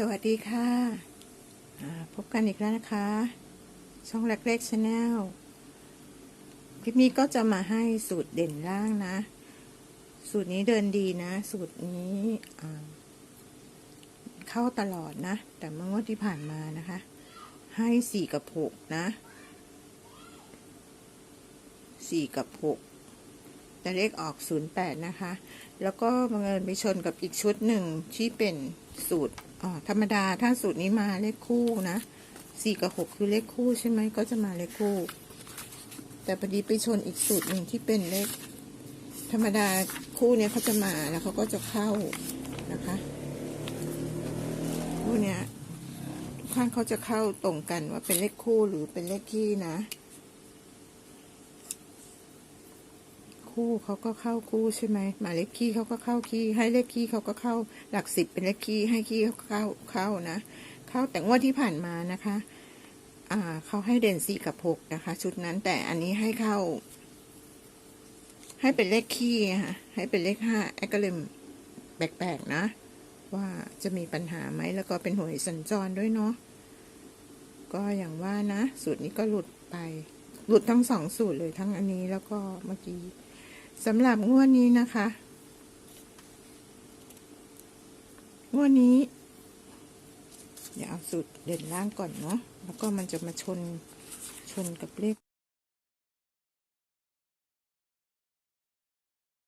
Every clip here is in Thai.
สวัสดีค่ะพบกันอีกแล้วนะคะ ช่องเล็กๆชาแนลคลิปนี้ก็จะมาให้สูตรเด่นล่างนะ สูตรนี้เดินดีนะ สูตรนี้เข้าตลอดนะ แต่เมื่องวดที่ผ่านมานะคะ ให้สี่กับหกนะสี่กับหกแต่เลขออกศูนย์แปดนะคะ แล้วก็บังเอิญไปชนกับอีกชุดหนึ่งที่เป็นสูตร อ่าธรรมดาถ้าสูตรนี้มาเลขคู่นะสี่กับหกคือเลขคู่ใช่ไหมก็จะมาเลขคู่ แต่พอดีไปชนอีกสูตรหนึ่งที่เป็นเลข ธรรมดาคู่เนี้ยเขาจะมาแล้วเขาก็จะเข้านะคะคู่เนี้ยทุกครั้งเขาจะเข้าตรงกันว่าเป็นเลขคู่หรือเป็นเลขคี่นะ คู่เขาก็เข้าคู่ใช่ไหมหมายเลขคี่เขาก็เข้าคี่ให้เลขคี่เขาก็เข้าหลักสิบเป็นเลขคี่ให้คี่เขาเข้าเข้านะ เข้าแต่งวดที่ผ่านมานะคะอ่าเขาให้เด่นสี่กับหกนะคะ ชุดนั้นแต่อันนี้ให้เข้า ให้เป็นเลขคี่ค่ะให้เป็นเลขห้าแอก็เลยแปลกๆนะ ว่าจะมีปัญหาไหมแล้วก็เป็นหวยสัญจรด้วยเนาะก็อย่างว่านะ สูตรนี้ก็หลุดไปหลุดทั้งสองสูตรเลยทั้งอันนี้แล้วก็เมื่อกี้ สำหรับงวดนี้นะคะ งวดนี้เดี๋ยวเอาสูตรเด่นล่างก่อนเนาะ แล้วก็มันจะมาชน ชนกับเลข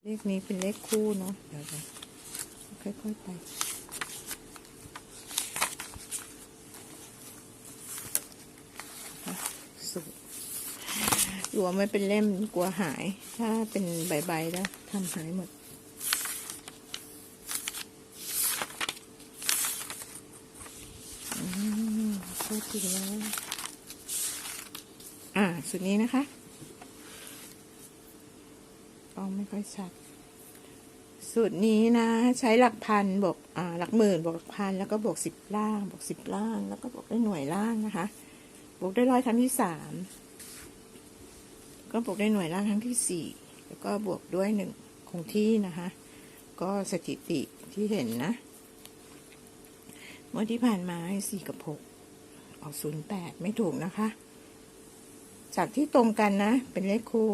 เลขนี้เป็นเลขคู่เนาะ เดี๋ยวค่อยๆไป สูตร รวมไม่เป็นเล่มกลัวหาย ถ้าเป็นใบๆแล้วทำหายหมด อืมเข้าทีแล้วอ่าสูตรนี้นะคะกล้องไม่ค่อยชัดสูตรนี้นะ ใช้หลักพันบวกอ่าหลักหมื่นบวกหลักพันแล้วก็บวกสิบล่างบวกสิบล่าง แล้วก็บวกได้หน่วยล่างนะคะ บวกได้ร้อยครั้งที่สาม ก็บวกได้หน่วยล่างครั้งที่สี่แล้วก็บวกด้วยหนึ่งคงที่นะคะ ก็สถิติที่เห็นนะ เมื่อที่ผ่านมาให้สี่กับหกออกศูนย์แปดไม่ถูกนะคะ จากที่ตรงกันนะ เป็นเลขคู่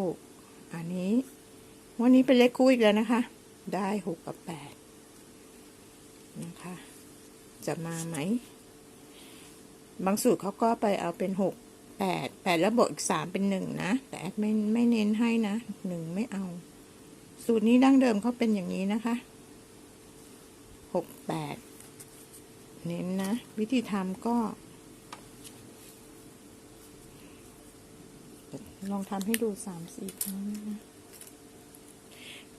อันนี้ วันนี้เป็นเลขคู่อีกแล้วนะคะ ได้หกกับแปดนะคะ จะมาไหม บางสูตรเขาก็ไปเอาเป็นหก แปดแปดแล้วบวกอีกสามเป็นหนึ่งนะ แต่แอดไม่ไม่เน้นให้นะหนึ่งไม่เอา สูตรนี้ดั้งเดิมเขาเป็นอย่างนี้นะคะหกแปดเน้นนะ วิธีทำก็ลองทำให้ดูสามสี่ครั้งนะ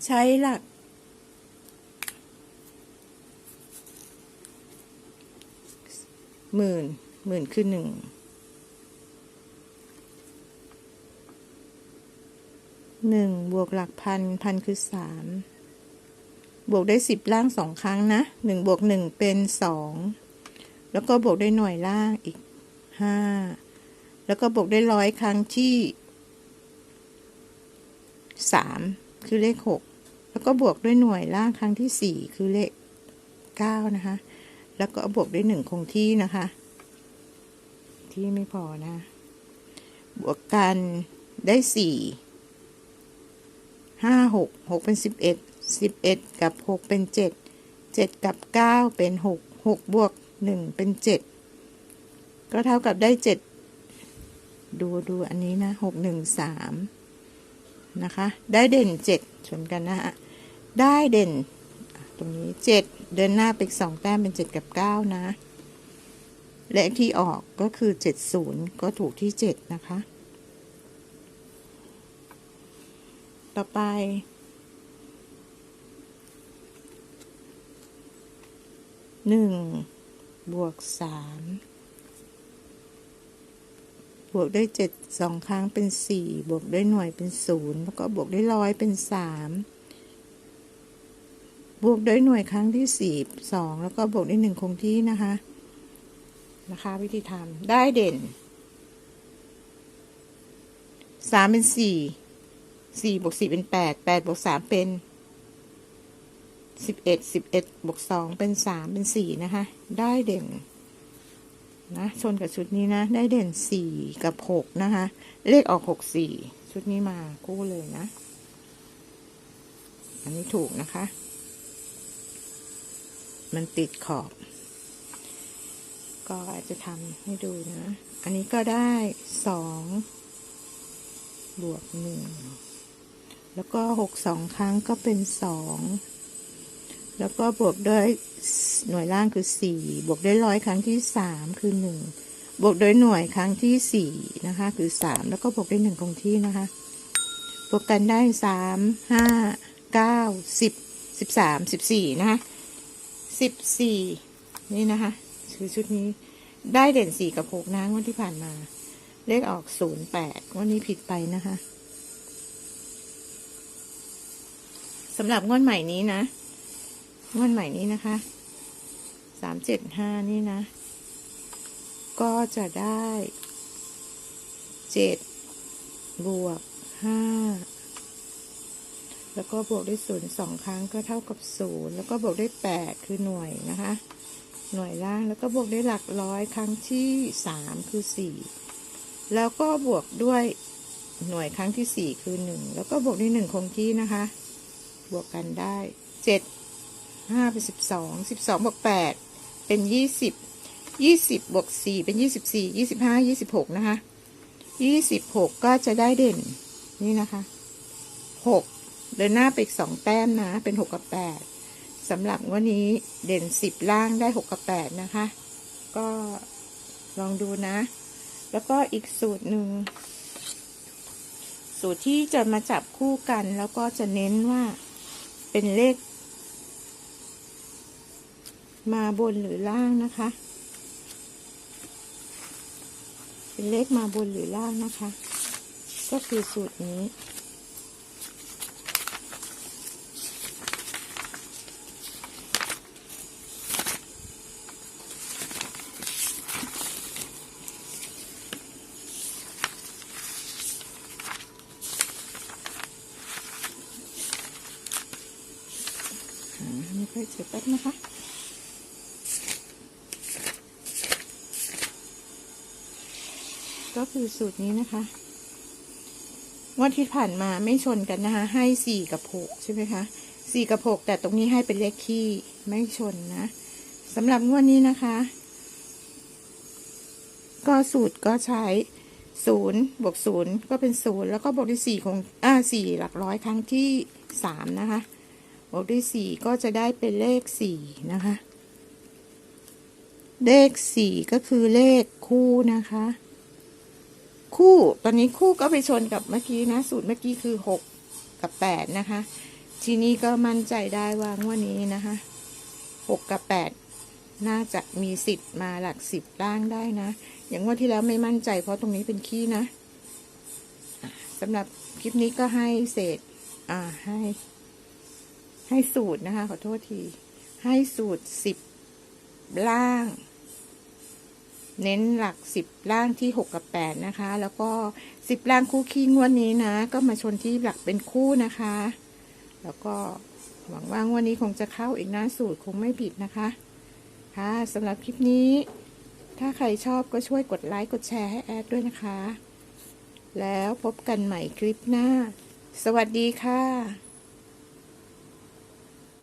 ใช้หลัก หมื่น หมื่นคือหนึ่ง หนึ่งบวกหลักพัน พันคือสามบวกได้สิบล่างสองครั้งนะหนึ่งบวกหนึ่งเป็นสองแล้วก็บวกได้หน่วยล่างอีกห้าแล้วก็บวกได้ร้อยครั้งที่สามคือเลขหกแล้วก็บวกด้วยหน่วยล่างครั้งที่สี่คือเลขเก้านะคะ แล้วก็บวกด้วยหนึ่งคงที่นะคะ ที่ไม่พอนะ บวกกันได้สี่ ห้าหกหกเป็นสิบเอ็ดสิบเอ็ดกับหกเป็นเจ็ดเจ็ดกับเก้าเป็นหกหกบวกหนึ่งเป็นเจ็ดก็เท่ากับได้เจ็ดดูดูอันนี้นะหกหนึ่งสามนะคะ ได้เด่นเจ็ดชนกันนะฮะได้เด่นตรงนี้เจ็ดเดินหน้าไปสองแต้มเป็นเจ็ดกับเก้านะเลขที่ออกก็คือเจ็ดศูนย์ก็ถูกที่เจ็ดนะคะ ต่อไป หนึ่ง บวกสาม บวกได้เจ็ดสองครั้งเป็นสี่บวกได้หน่วยเป็นศูนย์แล้วก็บวกได้ร้อยเป็นสามบวกได้หน่วยครั้งที่สี่สองแล้วก็บวกได้หนึ่งคงที่นะคะ นะคะวิธีทำได้เด่นสามเป็นสี่ สี่บวกสี่เป็นแปดแปดบวกสามเป็นสิบเอ็ดสิบเอ็ดบวกสองเป็นสามเป็นสี่นะคะ ได้เด่นนะชนกับชุดนี้นะ ได้เด่นสี่กับหกนะคะ เลขออกหกสี่ชุดนี้มาคู่เลยนะ อันนี้ถูกนะคะ มันติดขอบ ก็อาจจะทำให้ดูนะ อันนี้ก็ได้สองบวกหนึ่ง แล้วก็หกสองครั้งก็เป็นสองแล้วก็บวกด้วยหน่วยล่างคือสี่บวกด้วยร้อยครั้งที่สามคือหนึ่งบวกด้วยหน่วยครั้งที่สี่นะคะคือสามแล้วก็บวกด้วยหนึ่งคงที่นะคะบวกกันได้สามห้าเก้าสิบสิบสามสิบสี่นะคะสิบสี่นี่นะคะคือชุดนี้ได้เด่นสี่กับหกนะงวันที่ผ่านมา เลขออกศูนย์แปดวันนี้ผิดไปนะคะ สำหรับงวดใหม่นี้นะ งวดใหม่นี้นะคะสามเจ็ดห้านี่นะ ก็จะได้เจ็ดบวกห้าแล้วก็บวกด้วยศูนย์สองครั้งก็เท่ากับศูนย์แล้วก็บวกด้วยแปดคือหน่วยนะคะ หน่วยล่างแล้วก็บวกด้วยหลักร้อยครั้งที่สามคือสี่แล้วก็บวกด้วยหน่วยครั้งที่สี่คือหนึ่งแล้วก็บวกด้วยหนึ่งคงที่นะคะ บวกกันได้เจ็ดห้าเป็นสิบสองสิบสองบวกแปดเป็นยี่สิบยี่สิบบวกสี่เป็นยี่สิบสี่ยี่สิบห้ายี่สิบหกนะคะยี่สิบหกก็จะได้เด่นนี่นะคะหกเดินหน้าไปอีกสองแต้มนะ เป็นหกกับแปดสำหรับวันนี้เด่นสิบล่างได้หกกับแปดนะคะ ก็ลองดูนะ แล้วก็อีกสูตรหนึ่งสูตรที่จะมาจับคู่กันแล้วก็จะเน้นว่า เป็นเลข มาบนหรือล่างนะคะ เป็นเลขมาบนหรือล่างนะคะ ก็คือสูตรนี้ อ่าไม่ค่อยเจ็บแป๊บนะคะก็คือสูตรนี้นะคะวันที่ผ่านมาไม่ชนกันนะคะ ให้สี่กับหกใช่ไหมคะสี่กับหกแต่ตรงนี้ให้เป็นเลขคี่ไม่ชนนะสำหรับงวดนี้นะคะ ก็สูตรก็ใช้ศูนย์บวกศูนย์ก็เป็นศูนย์แล้วก็บวกด้วยสี่ของอ่าสี่หลักร้อยครั้งที่สามนะคะ วกด้วยสี่ก็จะได้เป็นเลขสี่นะคะ เลขสี่ก็คือเลขคู่นะคะ คู่ตอนนี้คู่ก็ไปชนกับเมื่อกี้นะ สูตรเมื่อกี้คือหกกับแปดนะคะ ทีนี้ก็มั่นใจได้ว่างวดนี้นะคะหกกับแปดน่าจะมีสิทธิ์มาหลักสิบล่างได้นะ อย่างงวดที่แล้วไม่มั่นใจเพราะตรงนี้เป็นขี้นะอะสำหรับคลิปนี้ก็ให้เศษ อ่าให้ ให้สูตรนะคะ ขอโทษที ให้สูตรสิบล่าง เน้นหลักสิบล่างที่หกกับแปดนะคะ แล้วก็สิบล่างคู่ขี้งวดนี้นะ ก็มาชนที่หลักเป็นคู่นะคะ แล้วก็หวังว่างวันนี้คงจะเข้าอีกนะสูตรคงไม่ผิดนะคะ ค่ะสำหรับคลิปนี้ ถ้าใครชอบก็ช่วยกดไลค์กดแชร์ให้แอดด้วยนะคะ แล้วพบกันใหม่คลิปหน้า สวัสดีค่ะ